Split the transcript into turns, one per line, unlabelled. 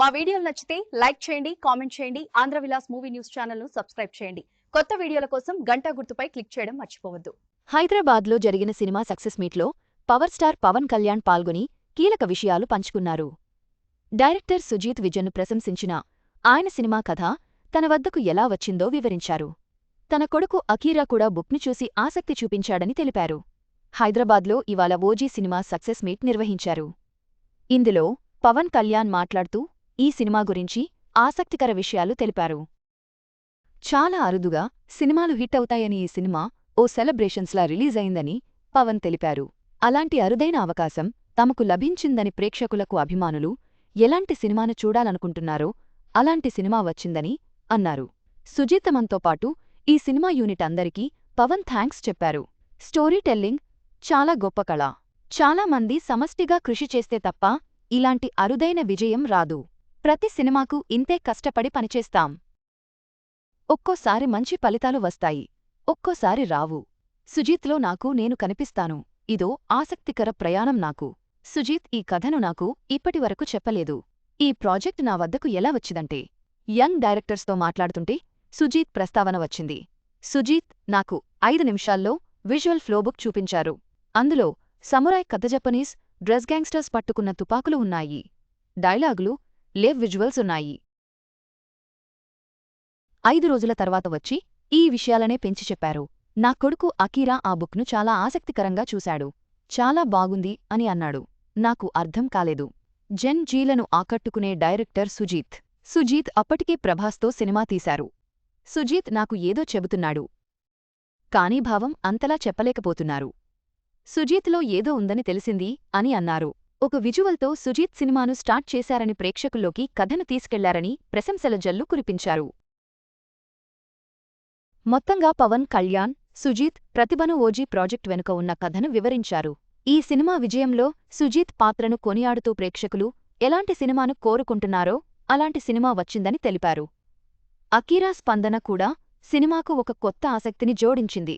మా వీడియోలు నచ్చితే లైక్ చేయండి కామెంట్ చేయండి ఆంధ్ర విలాస్ మూవీ న్యూస్ ఛానల్ను సబ్స్క్రైబ్ చేయండి. కొత్త వీడియోల కోసం గంటా గుర్తుపై క్లిక్ చేయడం మర్చిపోవద్దు.
హైదరాబాద్లో జరిగిన సినిమా సక్సెస్ మీట్లో పవర్ స్టార్ పవన్ కళ్యాణ్ పాల్గొని కీలక విషయాలు పంచుకున్నారు. డైరెక్టర్ సుజీత్ విజన్ను ప్రశంసించిన ఆయన సినిమా కథ తన వద్దకు ఎలా వచ్చిందో వివరించారు. తన కొడుకు అకీరా కూడా బుక్ను చూసి ఆసక్తి చూపించాడని తెలిపారు. హైదరాబాద్లో ఇవాళ ఓజీ సినిమా సక్సెస్ మీట్ నిర్వహించారు. ఇందులో పవన్ కళ్యాణ్ మాట్లాడుతూ ఈ సినిమా గురించి ఆసక్తికర విషయాలు తెలిపారు. చాలా అరుదుగా సినిమాలు హిట్ అవుతాయని ఈ సినిమా ఓ సెలబ్రేషన్స్లా రిలీజ్ అయిందని పవన్ తెలిపారు. అలాంటి అరుదైన అవకాశం తమకు లభించిందని ప్రేక్షకులకు అభిమానులు ఎలాంటి సినిమాను చూడాలనుకుంటున్నారో అలాంటి సినిమా వచ్చిందని అన్నారు. సుజీతమంతో పాటు ఈ సినిమా యూనిట్ అందరికీ పవన్ థ్యాంక్స్ చెప్పారు. స్టోరీ టెల్లింగ్ చాలా గొప్ప కళ. చాలా మంది సమష్టిగా కృషి చేస్తే తప్ప ఇలాంటి అరుదైన విజయం రాదు. ప్రతి సినిమాకు ఇంతే కష్టపడి పనిచేస్తాం. ఒక్కోసారి మంచి ఫలితాలు వస్తాయి. ఒక్కోసారి రావు. సుజీత్లో నాకు నేను కనిపిస్తాను. ఇదో ఆసక్తికర ప్రయాణం నాకు. సుజీత్ ఈ కథను నాకు ఇప్పటివరకు చెప్పలేదు. ఈ ప్రాజెక్ట్ నా వద్దకు ఎలా వచ్చిదంటే యంగ్ డైరెక్టర్స్తో మాట్లాడుతుంటే సుజీత్ ప్రస్తావన వచ్చింది. సుజీత్ నాకు ఐదు నిమిషాల్లో విజువల్ ఫ్లోబుక్ చూపించారు. అందులో సమురాయ్ కథ జపనీస్ డ్రెస్ గ్యాంగ్స్టర్స్ పట్టుకున్న తుపాకులు ఉన్నాయి. డైలాగులు లేవ్ విజువల్స్ ఉన్నాయి. ఐదు రోజుల తర్వాత వచ్చి ఈ విషయాలనే పెంచి చెప్పారు. నా కొడుకు అకీరా ఆ బుక్ను చాలా ఆసక్తికరంగా చూశాడు. చాలా బాగుంది అని అన్నాడు. నాకు అర్థం కాలేదు. జెన్ జీలను ఆకట్టుకునే డైరెక్టర్ సుజీత్. సుజీత్ అప్పటికే ప్రభాస్తో సినిమా తీశారు. సుజీత్ నాకు ఏదో చెబుతున్నాడు. కానీ భావం అంతలా చెప్పలేకపోతున్నారు. సుజీత్లో ఏదో ఉందని తెలిసింది అని అన్నారు. ఒక విజువల్తో సుజీత్ సినిమాను స్టార్ట్ చేశారని ప్రేక్షకుల్లోకి కథను తీసుకెళ్ళారని ప్రశంసల జల్లు కురిపించారు. మొత్తంగా పవన్ కళ్యాణ్ సుజీత్ ప్రతిభను ఓజీ ప్రాజెక్ట్ వెనుక ఉన్న కథను వివరించారు. ఈ సినిమా విజయంలో సుజీత్ పాత్రను కొనియాడుతూ ప్రేక్షకులు ఎలాంటి సినిమాను కోరుకుంటున్నారో అలాంటి సినిమా వచ్చిందని తెలిపారు. అకీరా స్పందన కూడా సినిమాకు ఒక కొత్త ఆసక్తిని జోడించింది.